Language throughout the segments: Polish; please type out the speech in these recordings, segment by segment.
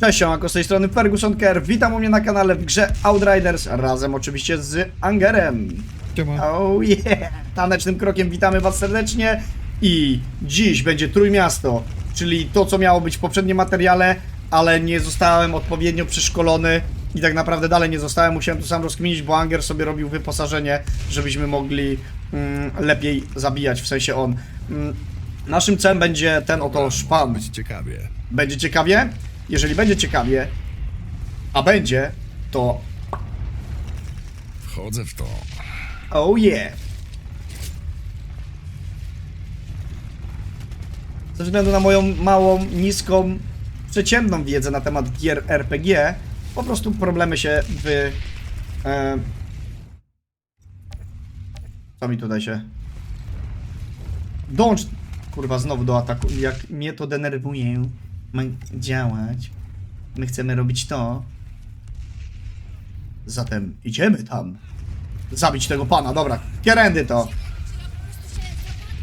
Cześć, siemanko, z tej strony Ferguson Care. Witam u mnie na kanale w grze Outriders, razem oczywiście z Angerem. Siema. Oh yeah! Tanecznym krokiem witamy was serdecznie i dziś będzie Trójmiasto, czyli to, co miało być w poprzednim materiale, ale nie zostałem odpowiednio przeszkolony i tak naprawdę dalej nie zostałem. Musiałem to sam rozkminić, bo Anger sobie robił wyposażenie, żebyśmy mogli mm, lepiej zabijać, w sensie on. Mm, naszym celem będzie ten oto szpan. Być ciekawie. Będzie ciekawie? Jeżeli będzie ciekawie, a będzie, to Wchodzę w to. oh yeah. Ze względu na moją małą, niską, przeciętną wiedzę na temat gier RPG, po prostu problemy się w... E, co mi tutaj się... Dącz, kurwa, znowu do ataku. Jak mnie to denerwuje, ma działać. My chcemy robić to. Zatem idziemy tam. Zabić tego pana, dobra. Kierendy to.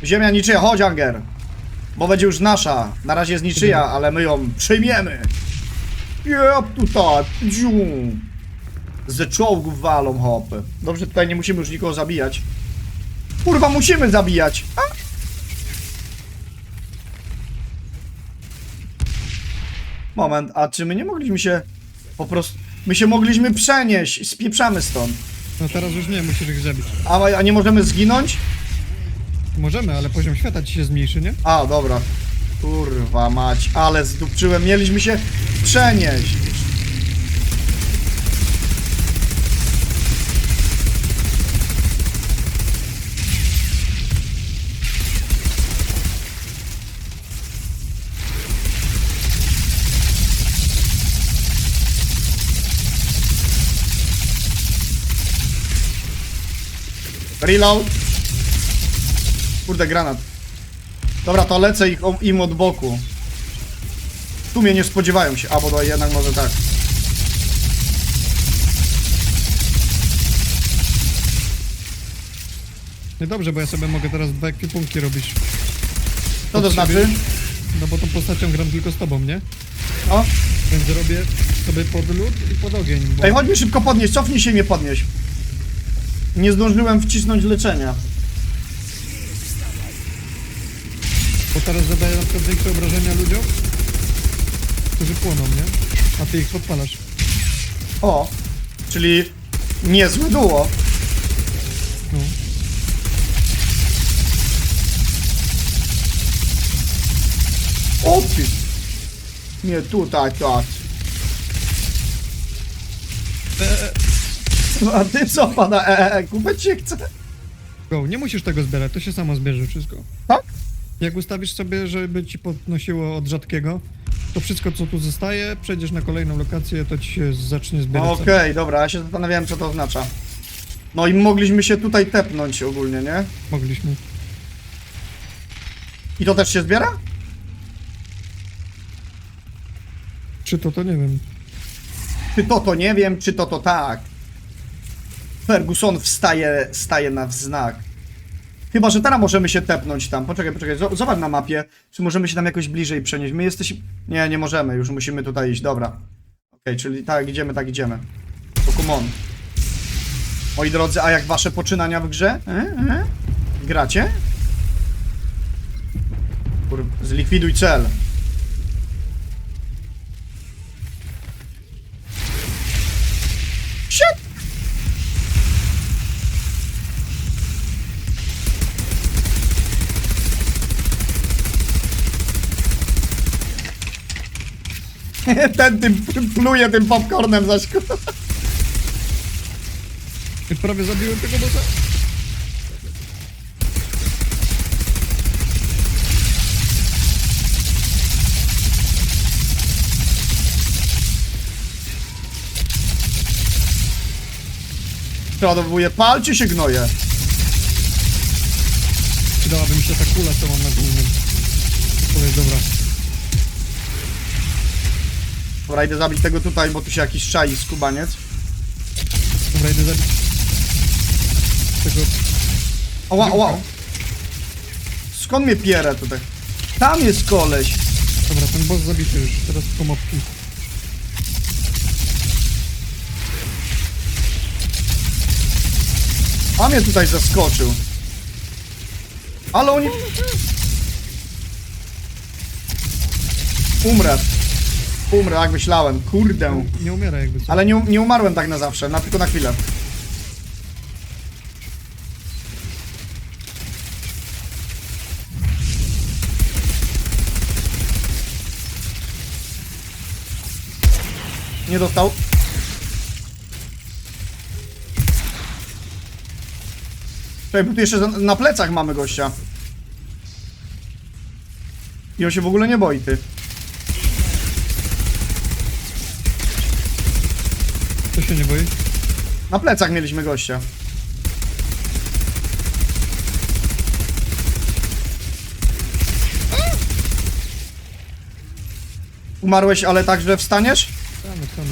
Ziemia niczyja, chodź Anger. Bo będzie już nasza. Na razie jest niczyja, ale my ją przyjmiemy. Jep, tutaj. Dziu. Ze czołgów walą hopy. Dobrze, tutaj nie musimy już nikogo zabijać. Kurwa, musimy zabijać. A? Moment, a czy my nie mogliśmy się po prostu... My się mogliśmy przenieść, spieprzamy stąd. No teraz już nie, musisz ich zabić. A, a nie możemy zginąć? Możemy, ale poziom świata ci się zmniejszy, nie? A, dobra. Kurwa mać, ale zdupczyłem. Mieliśmy się przenieść. Reload. Kurde, granat. Dobra, to lecę ich, im od boku. Tu mnie nie spodziewają się. A, bo to jednak może tak. Nie dobrze, bo ja sobie mogę teraz dwa ekwipunki robić. Co to znaczy? No bo tą postacią gram tylko z tobą, nie? O, Więc robię sobie pod lód i pod ogień. Bo... ej, chodź mi szybko podnieść, cofnij się i mnie podnieś. Nie zdążyłem wcisnąć leczenia. Bo teraz zadaję na przykład większe obrażenia ludziom, którzy płoną, nie? A ty ich podpalasz. O, czyli niezłe duo. No. O ty. Nie tutaj, tak. A ty co pana e, e, kupać się chce? Go, nie musisz tego zbierać, to się samo zbierze wszystko. Tak? Jak ustawisz sobie, żeby ci podnosiło od rzadkiego, to wszystko co tu zostaje, przejdziesz na kolejną lokację, to ci się zacznie zbierać. Okej, dobra, ja się zastanawiałem co to oznacza. No i mogliśmy się tutaj tepnąć ogólnie, nie? Mogliśmy. I to też się zbiera? Czy to, to nie wiem. Czy to to nie wiem, czy to to tak. Ferguson wstaje, staje na wznak. Chyba, że teraz możemy się tepnąć tam. Poczekaj, poczekaj, zo- zobacz na mapie, czy możemy się tam jakoś bliżej przenieść. My jesteśmy... Nie, nie możemy, już musimy tutaj iść, dobra. Okej, czyli tak idziemy, tak idziemy. To come on. Moi drodzy, a jak wasze poczynania w grze? E? E? Gracie? Kur... Zlikwiduj cel. Ten tym pluje tym popcornem zaś kurwa. Już prawie zabiłem tego bossa. Przeładowuje, palcie się gnoje. Przydałaby mi się ta kula, co mam na głównym. Kolej, dobra. Dobra, idę zabić tego tutaj, bo tu się jakiś czai skubaniec. Dobra, idę zabić tego... Oła, oła! Skąd mnie pierę tutaj? Tam jest koleś! Dobra, ten boss zabity już, teraz tylko mopki. A mnie tutaj zaskoczył. Ale oni... Umrę. Umrę, jak myślałem. Kurde. Nie umiera jakby co. Ale nie, nie umarłem tak na zawsze, na, tylko na chwilę. Nie dostał. Czekaj, bo tu jeszcze za- na plecach mamy gościa. I on się w ogóle nie boi, ty. Się nie boi? Na plecach mieliśmy gościa. Umarłeś, ale tak, że wstaniesz? Stanę, stanę.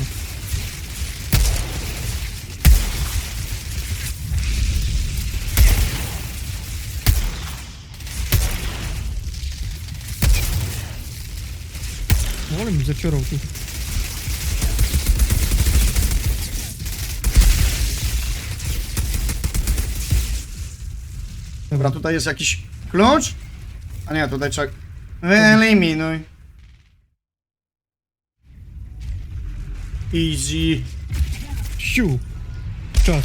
No ale mi zaciorał tu. Dobra, tutaj jest jakiś klucz? A nie, tutaj trzeba... Wyeliminuj. Easy. Siu! Czas.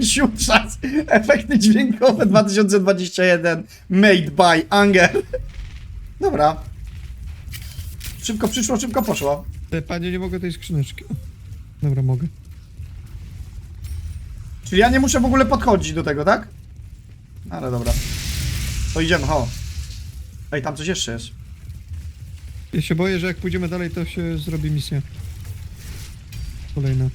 Siutrzas. Efekty dźwiękowe 2021. Made by Anger. Dobra. Szybko przyszło, szybko poszło. Panie, nie mogę tej skrzyneczki. Dobra, mogę. Czyli ja nie muszę w ogóle podchodzić do tego, tak? Ale dobra. To idziemy, ho. Ej, tam coś jeszcze jest. Ja się boję, że jak pójdziemy dalej, to się zrobi misja. Kolejna.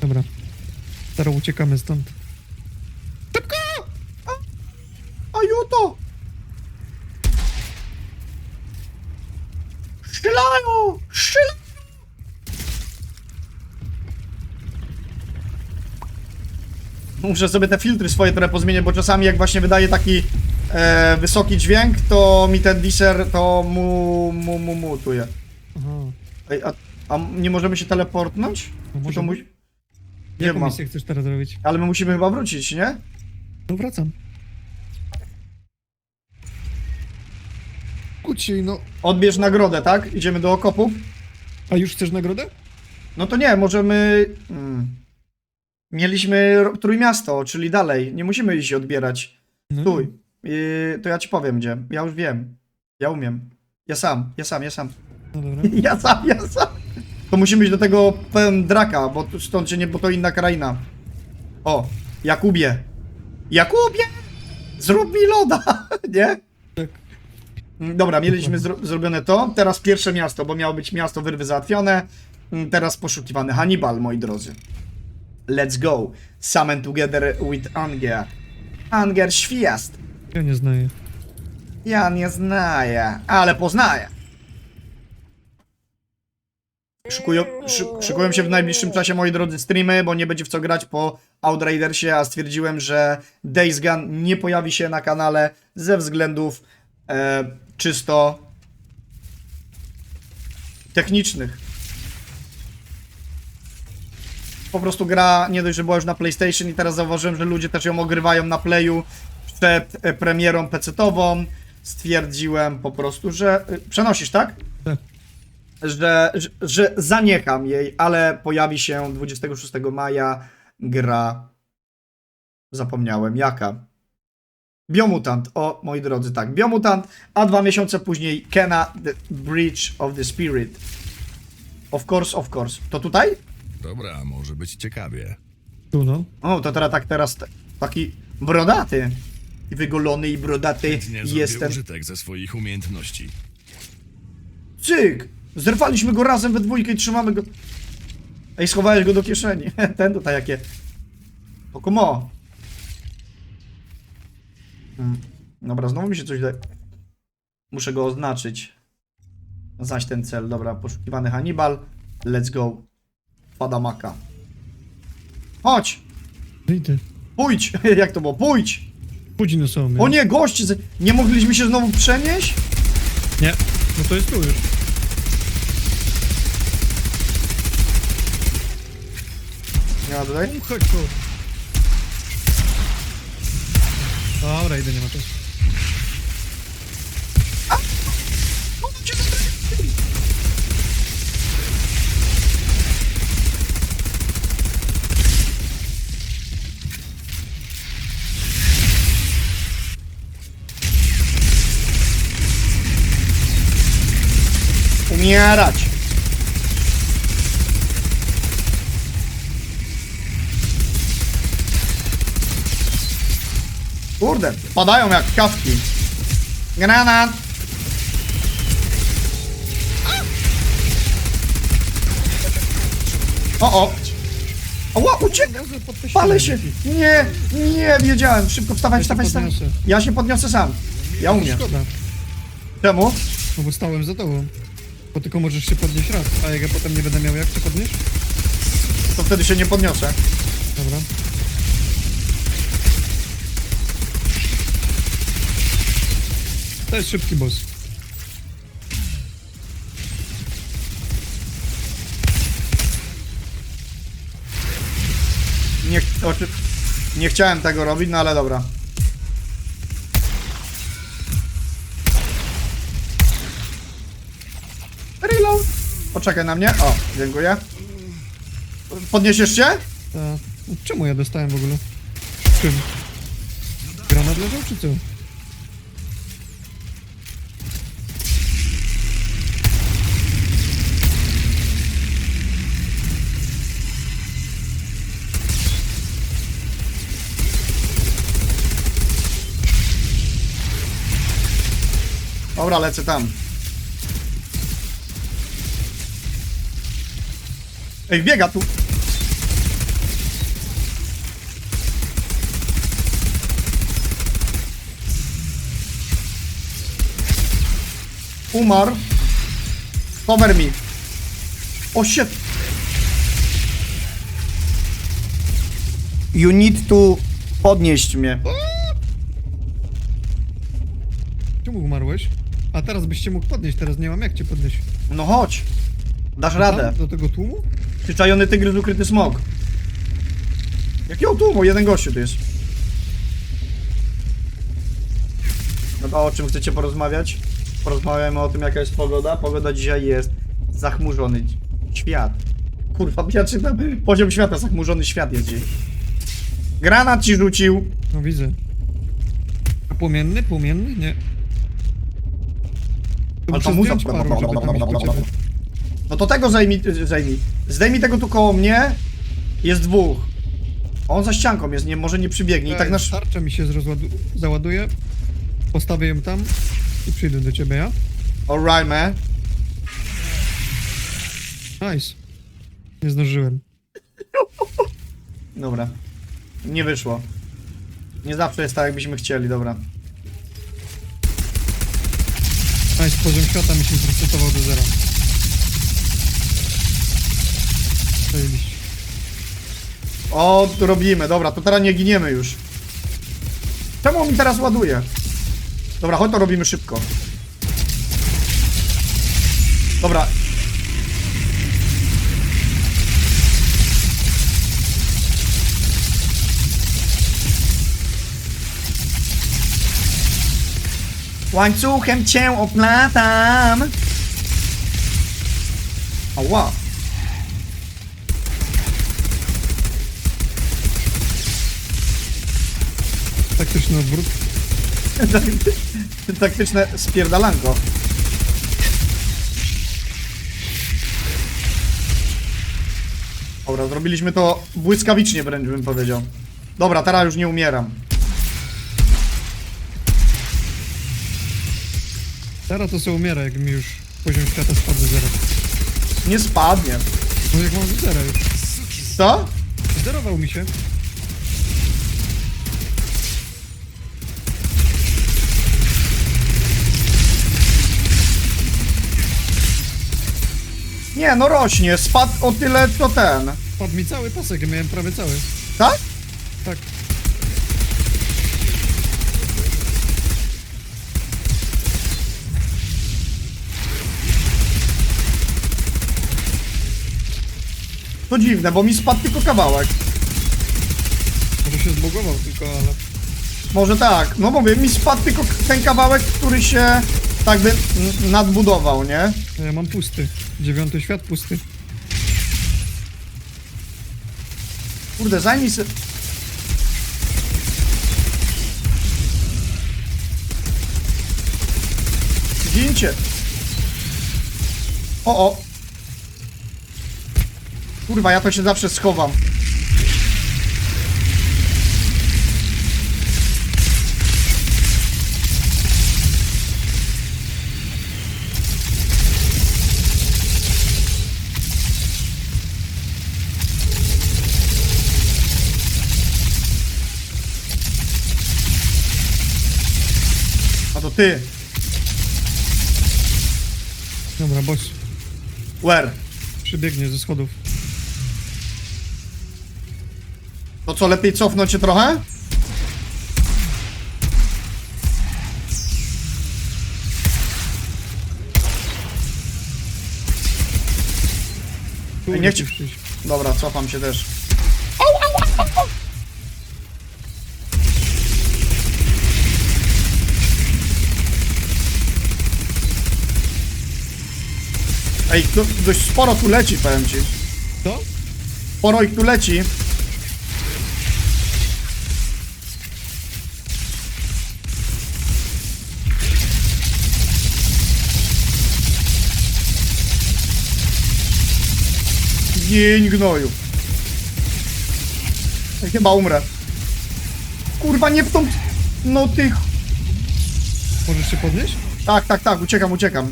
Dobra. Teraz uciekamy stąd. Ajuto! Strzelają! Muszę sobie te filtry swoje trochę pozmienić, bo czasami jak właśnie wydaje taki e, wysoki dźwięk, to mi ten diser to mu, mu, mu mutuje. Aha. Ej, a, a nie możemy się teleportnąć? No Czy mu... Nie Jaką ma. misję chcesz teraz zrobić? Ale my musimy chyba wrócić, nie? No wracam. Kuci, no. Odbierz nagrodę, tak? Idziemy do okopów. A już chcesz nagrodę? No to nie, możemy. Hmm. Mieliśmy ro- Trójmiasto, czyli dalej. Nie musimy iść odbierać. No. Stój. Yy, to ja ci powiem gdzie. Ja już wiem. Ja umiem. Ja sam, ja sam, ja sam. No dobra. Ja sam, ja sam. To musimy iść do tego pełen draka, bo tu- stąd się nie, bo to inna kraina. O, Jakubie. Jakubie! Zrób mi loda, nie? Tak. Mm, Dobra, mieliśmy zro zrobione to. Teraz pierwsze miasto, bo miało być miasto wyrwy załatwione. Mm, Teraz poszukiwany Hannibal, moi drodzy. Let's go. Summon together with Anger. Anger świast. Ja nie znaję. Ja nie znaję, ale poznaję. Szykują, szy, szykują się w najbliższym czasie, moi drodzy, streamy, bo nie będzie w co grać po Outridersie, a stwierdziłem, że Days Gone nie pojawi się na kanale ze względów e, czysto technicznych. Po prostu gra nie dość, że była już na PlayStation i teraz zauważyłem, że ludzie też ją ogrywają na Playu przed e, premierą PC-tową. Stwierdziłem po prostu, że... e, Przenosisz, tak? Tak. że, że, że zaniecham jej, ale pojawi się 26 maja gra. Zapomniałem jaka. Biomutant, o moi drodzy, tak. Biomutant, a dwa miesiące później Kena The Bridge of the Spirit. Of course, of course. To tutaj? Dobra, może być ciekawie. Tu no. O, to teraz tak teraz t- taki brodaty. I wygolony i brodaty Nie zrobię jestem. użytek ze swoich umiejętności. Cyk! Zerwaliśmy go razem we dwójkę i trzymamy go. Ej, schowałeś go do kieszeni. Ten tutaj jakie. Pokomo. Hmm. Dobra, znowu mi się coś da. Muszę go oznaczyć. Zaś ten cel. Dobra, poszukiwany Hannibal. Let's go. Fadamaka. Chodź! Wyjdę. Pójdź! Jak to było? Pójdź! Pójdź no są. O nie, goście! z- Nie mogliśmy się znowu przenieść? Nie. No to jest tu już. Nie ma tutaj? Chodź tu. Dobra, idę, nie ma czasu. Umierać! Kurde, padają jak kawki. Granat! O, o! Oła, uciekł! Palę się! Nie, nie, wiedziałem. Szybko wstawaj, wstawaj. podniosę. Ja się podniosę sam. Ja umiem. Szkoda, Czemu? no bo stałem za tobą. Bo tylko możesz się podnieść raz, a jak ja potem nie będę miał jak się podnieść? To wtedy się nie podniosę. Dobra. To jest szybki boss. Nie, oczy, nie chciałem tego robić, no ale dobra. Poczekaj na mnie. O, dziękuję. Podniesiesz się? Ta... Czemu ja dostałem w ogóle? Czym? Granat leżał czy co? Dobra, lecę tam. Ej, biega tu. Umarł. Cover me. O shit. You need to podnieść mnie. Czemu umarłeś? A teraz byście mógł podnieść, teraz nie mam jak cię podnieść. No chodź. Dasz radę. Tam, do tego tłumu? Przyczajony tygrys, ukryty smok. Jakiego tłumu? Jeden gościu tu jest. No o czym chcecie porozmawiać? Porozmawiamy o tym, jaka jest pogoda. Pogoda dzisiaj jest zachmurzony świat. Kurwa, ja czytam poziom świata, zachmurzony świat jest dziś. Granat ci rzucił. No widzę. A płomienny? Płomienny? Nie. To muszę zdjąć żeby tam iść do ciebie. No to tego zajmij, zajmij. Zdejmij tego tu koło mnie. Jest dwóch. On za ścianką jest, nie, może nie przybiegnie. I tak nasz... Tarcza mi się zrozładu- załaduje. Postawię ją tam i przyjdę do ciebie, ja? Alright, man. Nice. Nie zdążyłem. Dobra. Nie wyszło. Nie zawsze jest tak, jakbyśmy chcieli, dobra. Nice, poziom świata mi się zresetował do zera. Zajebiście. O, robimy, dobra, to teraz nie giniemy już. Czemu mi teraz ładuje? Dobra, chodź to robimy szybko. Dobra. Łańcuchem cię oplatam. Ała. Taktyczny odwrót. Taktyczne spierdalanko. Dobra, zrobiliśmy to błyskawicznie wręcz bym powiedział. Dobra, teraz już nie umieram. Teraz to sobie umiera, jak mi już poziom świata spadł do zera. Nie spadnie. No jak mam do zera już. Co? Zerował mi się. Nie, no rośnie. Spadł o tyle co ten. Padł mi cały pasek, ja miałem prawie cały. Tak? Tak. To dziwne, bo mi spadł tylko kawałek. Może się zbugował tylko, ale... Może tak. No mówię, mi spadł tylko ten kawałek, który się tak by nadbudował, nie? Ja mam pusty. Dziewiąty świat pusty. Kurde, zajmij se... Gincie. O, o. Kurwa, ja to się zawsze schowam. Ty. Dobra, boss. Where? Przybiegnie ze schodów. To co, lepiej cofnąć się trochę? Tu nie chci-. Dobra, cofam się też. Ej, do, dość sporo tu leci, powiem ci. Co? Sporo ich tu leci. Gień gnoju. Ja Chyba umrę. Kurwa, nie w tą... No tych... Możesz się podnieść? Tak, tak, tak, uciekam, uciekam.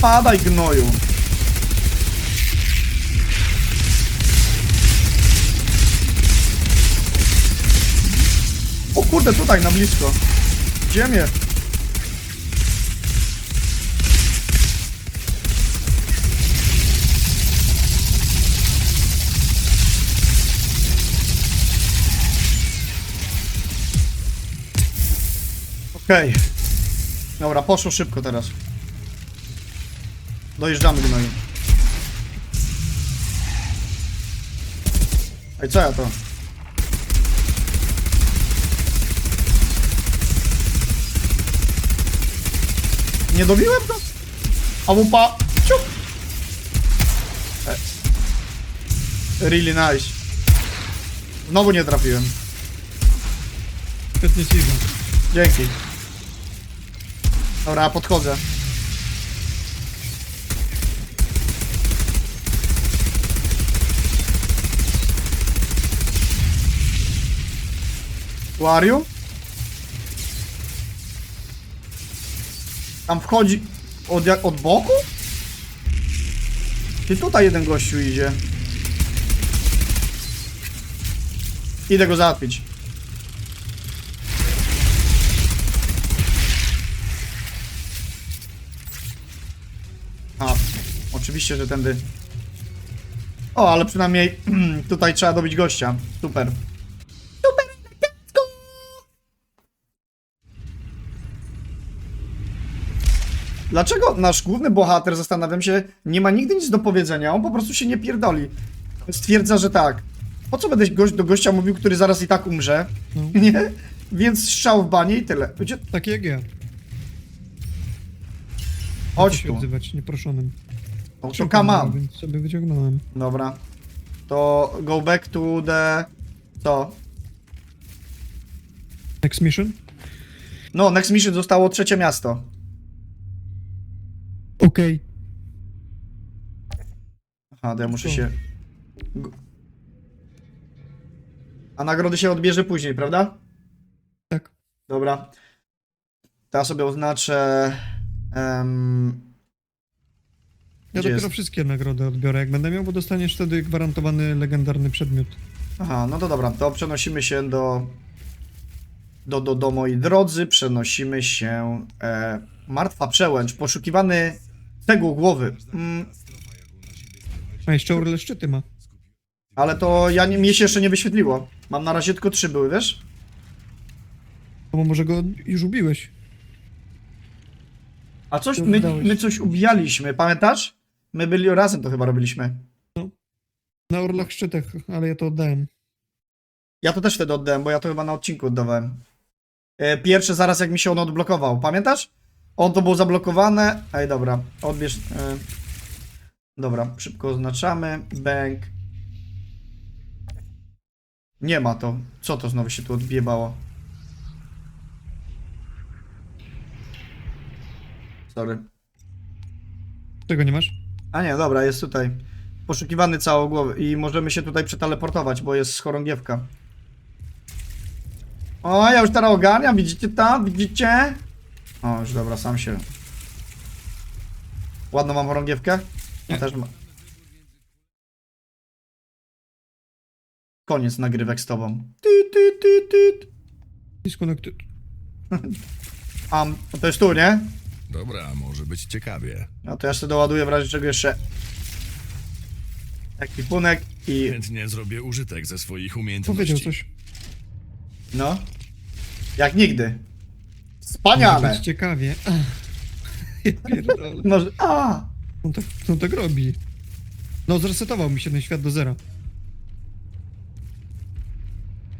Padaj gnoju. O kurde, tutaj na blisko. Ziemię. Okej. Dobra, poszło szybko teraz. Dojeżdżamy gnoju. Ej, co ja to? Nie dobiłem to? A wupa... Ciup! E. Really nice. Znowu nie trafiłem. Świetnie ci. Dzięki. Dobra, podchodzę. You? Tam wchodzi od, od boku? Czy tutaj jeden gościu idzie? Idę go załatwić. A, oczywiście, że tędy. O, ale przynajmniej tutaj trzeba dobić gościa. Super, Dlaczego nasz główny bohater, zastanawiam się, nie ma nigdy nic do powiedzenia, on po prostu się nie pierdoli. Stwierdza, że tak. Po co będę gość, do gościa mówił, który zaraz i tak umrze? No. Nie? Więc strzał w banie i tyle. Gdzie? Tak jak ja. Chodź tu. odzywać nieproszonym. No, to come on. Więc sobie wyciągnąłem. Dobra. To go back to the... Co? Next mission? No, next mission zostało trzecie miasto. Okej. Aha, to ja muszę się... G- A nagrody się odbierze później, prawda? Tak. Dobra. To ja sobie oznaczę... em, Ja Gdzie dopiero jest? wszystkie nagrody odbiorę, jak będę miał, bo dostaniesz wtedy gwarantowany legendarny przedmiot. Aha, no to dobra, to przenosimy się do... Do, do, do moi drodzy, przenosimy się... E, martwa przełęcz, poszukiwany cegł głowy. Mm, A jeszcze Orle szczyty ma. ale to ja nie, mnie się jeszcze nie wyświetliło. Mam na razie tylko trzy były, wiesz? Bo może go już ubiłeś. A coś, my, my coś ubijaliśmy, pamiętasz? My byli razem to chyba robiliśmy. Na orlach szczytach, ale ja to oddałem. Ja to też wtedy oddałem, bo ja to chyba na odcinku oddawałem. E, Pierwsze zaraz jak mi się on odblokował, pamiętasz? On to było zablokowane. Ej, dobra, odbierz. E... Dobra, szybko oznaczamy. Bank. Nie ma to. Co to znowu się tu odbiebało? Sorry. Czego nie masz? A nie, dobra, jest tutaj. Poszukiwany całogłowy i możemy się tutaj przeteleportować, bo jest chorągiewka. O, ja już teraz ogarniam, widzicie tam? Widzicie? O, już dobra, sam się. Ładną mam chorągiewkę? Ja też ma. Koniec nagrywek z tobą. Ty, ty, ty, ty. Disconnected. Am, to jest tu, nie? Dobra, może być ciekawie. No to ja sobie doładuję w razie czego jeszcze. Ekwipunek i... Chętnie zrobię użytek ze swoich Powiedział umiejętności. coś. No. Jak nigdy. Wspaniale. być ciekawie. Ja pierdolę. Może... A! On tak, on tak robi. No, zresetował mi się ten świat do zera.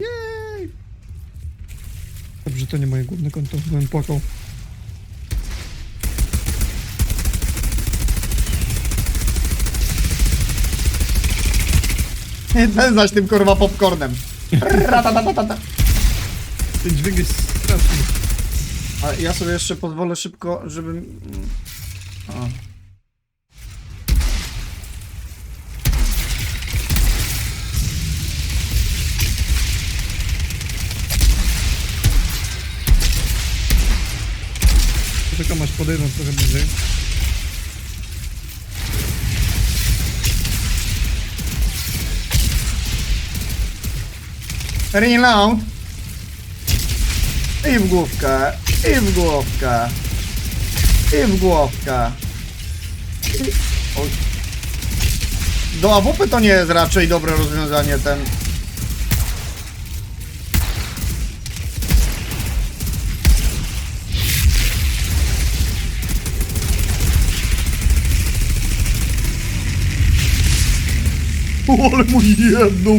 Jej! Dobrze, to nie moje główne konto, bym płakał. Ten zaś tym kurwa popcornem. Ten dźwięk jest straszny. A ja sobie jeszcze pozwolę szybko, żeby... O. Tylko masz podejdą trochę bliżej. Reload. I w główkę. I w główkę. I w główkę. I... Oj. Do AWP to nie jest raczej dobre rozwiązanie ten. O, ale mu jedno.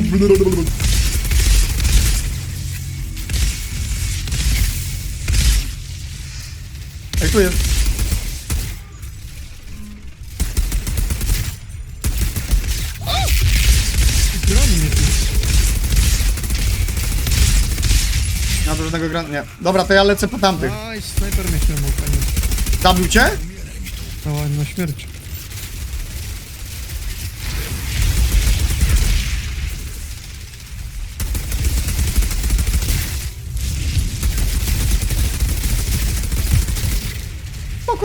Mnie tu. Na różnego gran... Nie. Dobra, to ja lecę po tamtych. Aj, snajper mnie śmiał, panie. Zabił cię? Dała na śmierć.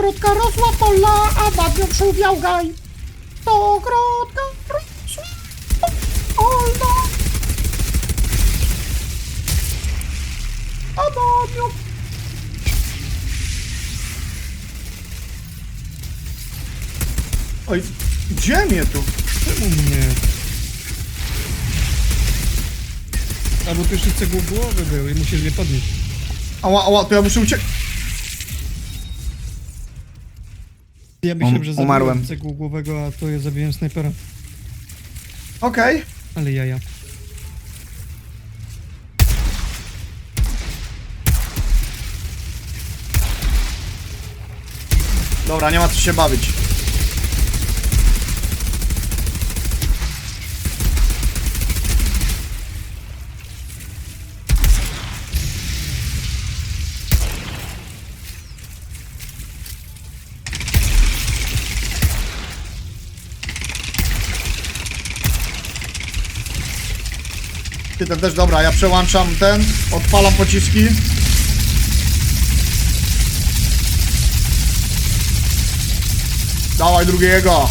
Krótka rosła pola, a babią szuwiał gaj. To krótka rosła pola. A babią... Oj, gdzie mnie tu? Czemu mnie? Albo pierwszy cegł głowy był i musisz mnie podnieść. Ała, ała, to ja muszę uciekać. Ja myślałem, Um- że umarłem. zabiłem cegł głowego, a to ja zabiłem snajpera. Okej. Ale jaja. Dobra, nie ma co się bawić. Ten też, dobra, ja przełączam ten, odpalam pociski. Dawaj drugiego.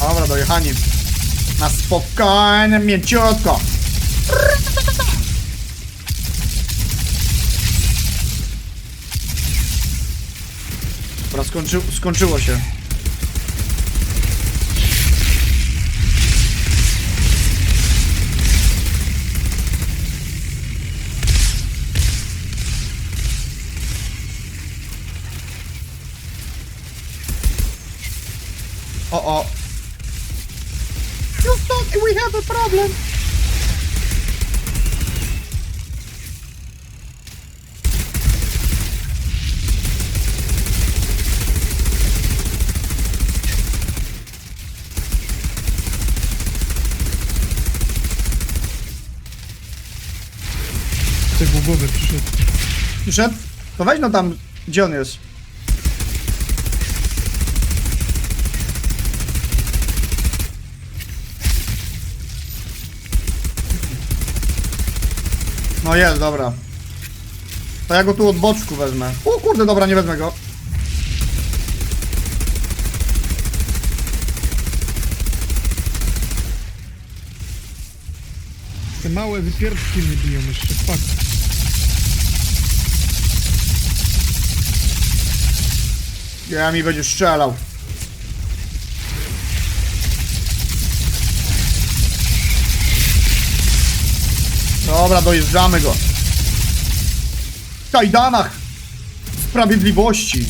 Dobra, dojechani. Na spokojnie, mięciutko. Dobra, skończy, skończyło się. O, o. problem. Ty głowy przyszedł. Przyszedł? To weź no tam, gdzie on jest? No jest, dobra. To ja go tu od boczku wezmę. O kurde, dobra, nie wezmę go. Te małe wypierdki mnie biją jeszcze, fuck. Ja mi będziesz strzelał. Dobra, dojeżdżamy go. W kajdanach sprawiedliwości.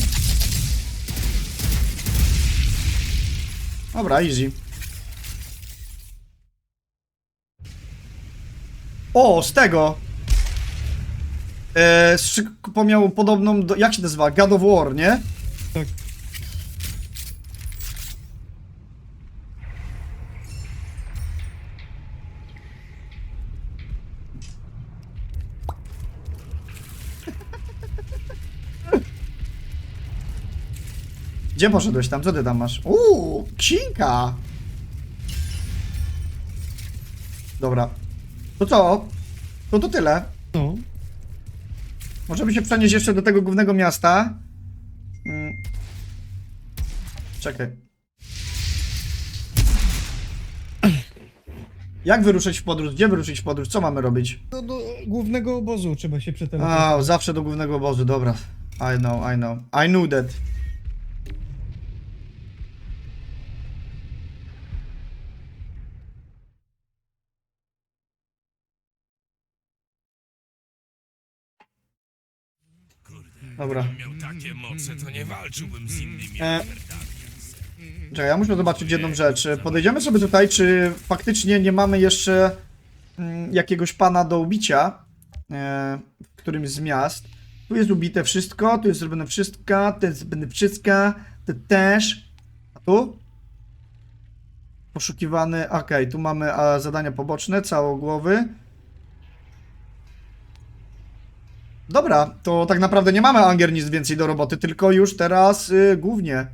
Dobra, easy. O, z tego. E, przypomniał podobną do, jak się nazywa? God of War, nie? Tak. Gdzie poszedłeś tam? Co ty tam masz? Uuu, księga! Dobra. To co? To to tyle. No. Możemy się przenieść jeszcze do tego głównego miasta. Mm. Czekaj. Jak wyruszyć w podróż? Gdzie wyruszyć w podróż? Co mamy robić? No do głównego obozu trzeba się przeteleportować. A, zawsze do głównego obozu, dobra. I know, I know. I knew that. Dobra. Miał takie moce, to nie walczyłbym z innymi. E, czekaj, ja muszę zobaczyć jedną rzecz. Podejdziemy sobie tutaj, czy faktycznie nie mamy jeszcze mm, jakiegoś pana do ubicia e, w którymś z miast. Tu jest ubite wszystko, tu jest zrobione wszystko, tu jest zrobione wszystko, tu też. A tu? Poszukiwany, okej, tu mamy a, zadania poboczne, całogłowy. Dobra, to tak naprawdę nie mamy Anger nic więcej do roboty, tylko już teraz y, głównie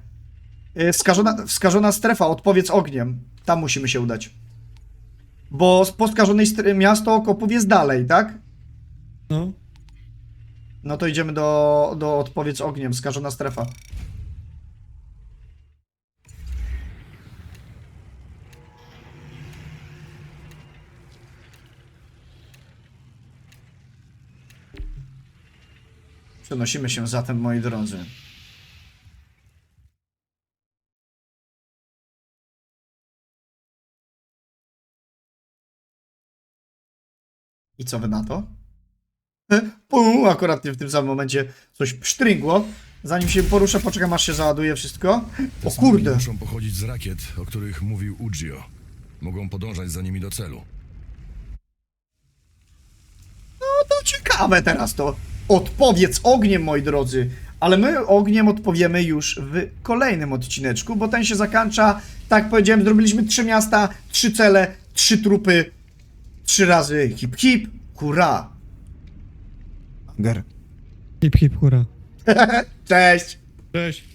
y, skażona, wskażona strefa, odpowiedz ogniem. Tam musimy się udać. Bo z po skażonej miasto Okopów jest dalej, tak? No. No to idziemy do, do odpowiedz ogniem, skażona strefa. Przenosimy się zatem, moi drodzy. I co wy na to? Pum, akurat w tym samym momencie coś psztryngło. Zanim się poruszę, poczekam aż się załaduje wszystko. Te O kurde! muszą pochodzić z rakiet, o których mówił Ujio. Mogą podążać za nimi do celu. No to ciekawe teraz to. Odpowiedz ogniem, moi drodzy. Ale my ogniem odpowiemy już w kolejnym odcineczku, bo ten się zakończa, tak powiedziałem, zrobiliśmy trzy miasta, trzy cele, trzy trupy, trzy razy hip hip, hurra. Anger. Hip hip hura. Cześć! Cześć.